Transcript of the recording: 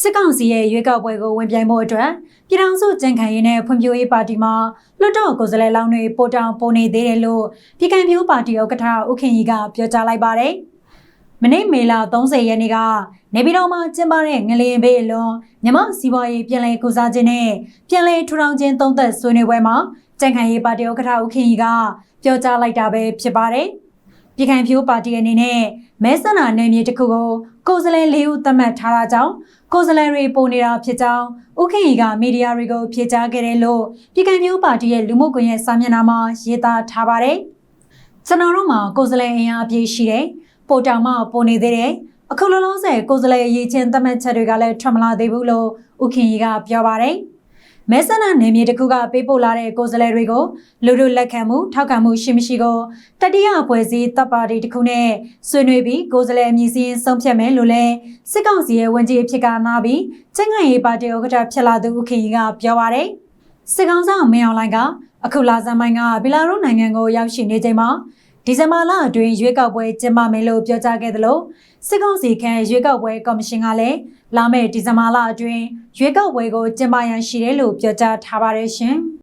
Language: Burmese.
စစ်ကောင်စီရဲ့ရွေးကောက်ပွဲကိုဝင်ပြိုင်မှုအတွက်ပြည်ထောင်စုကြံ့ခိုင်ရေးနဲ့ဖွံ့ဖြိုးရေးပါတီမှလွှတ်တော်ကိုယ်စားလှယ်လောင်းတွေပို့တောင်းပို့နေသေးတယ်လို့ပြည်ခိုင်ဖြိုးပါတီဥက္ကဋ္ဌဦးခင်ကြီးကပြောကြားလိုက်ပါတယ်။မနေ့မေလ30ရက်နေ့ကနေပြည်တော်မှာကျင်းပတဲ့ငလျင်ဘေးအလွန်မြမစီးပွားရေးပြည်လဲကုစားခြင်းနဲ့ပြည်လဲထူထောင်ခြင်းသုံးသက်ဆွေးနွေးပွဲမှာကြံ့ခိုင်ရေးပါတီဥက္ကဋ္ဌဦးခင်ကြီးကပြောကြားလိုက်တာပဲဖြစ်ပါတယ်။ ပြည်ခိုင်ဖြိုးပါတီအနေနဲ့မဲဆန္ဒနယ်မြေတစ်ခုကိုကိုယ်စားလှယ်၄ဦးသတ်မှတ်ထားတာကြောင့်ကိုယ်စားလှယ်တွေပိုနေတာဖြစ်ကြောင်းဥခင်ရီကမီဒီယာတွေကိုဖြေကြားခဲ့တယ်လို့ပြည်ခိုင်ဖြိုးပါတီရဲ့လူမှုကွန်ရက်စာမျက်နှာမှာရေးသားထားပါတယ်။ကျွန်တော်တို့မှာကိုယ်စားလှယ်အင်အားအပြည့်ရှိတယ်။ပိုတောင်မှပိုနေသေးတယ်။အခုလောလောဆယ်ကိုယ်စားလှယ်အရေးချင်းသတ်မှတ်ချက်တွေကလည်းထွက်မလာသေးဘူးလို့ဥခင်ရီကပြောပါတယ်။ မဲဆန္ဒနယ်မြေတစ်ခုကပေးပို့လာတဲ့ကိုယ်စားလှယ်တွေကိုလူလူလက်ခံမှုထောက်ခံမှုရှိမရှိကိုတတိယအဖွဲ့အစည်းတပ်ပါတီတစ်ခုနဲ့ဆွေးနွေးပြီးကိုယ်စားလှယ်အမည်စည်းဆုံးဖြတ်မယ်လို့လည်းစစ်ကောင်စီရဲ့ဝန်ကြီးအဖြစ်ကနာပြီးချင်းငံရေးပါတီဥက္ကဋ္ဌဖြစ်လာသူဦးခင်ကြီးကပြောပါရယ်စစ်ကောင်ဆောင်မင်းအောင်လှိုင်ကအခုလာဇန်မိုင်းကဘီလာရုနိုင်ငံကိုရောက်ရှိနေချိန်မှာဒီဇင်ဘာလအတွင်းရွေးကောက်ပွဲကျင်းပမယ်လို့ပြောကြားခဲ့သလိုစစ်ကောင်စီခန့်ရွေးကောက်ပွဲကော်မရှင်ကလည်းလာမယ့်ဒီဇင်ဘာလအတွင်း ရွေးကောက်ပွဲကိုကျင်းပရန်ရှိတယ်လို့ပြောကြားထားပါတယ်ရှင်။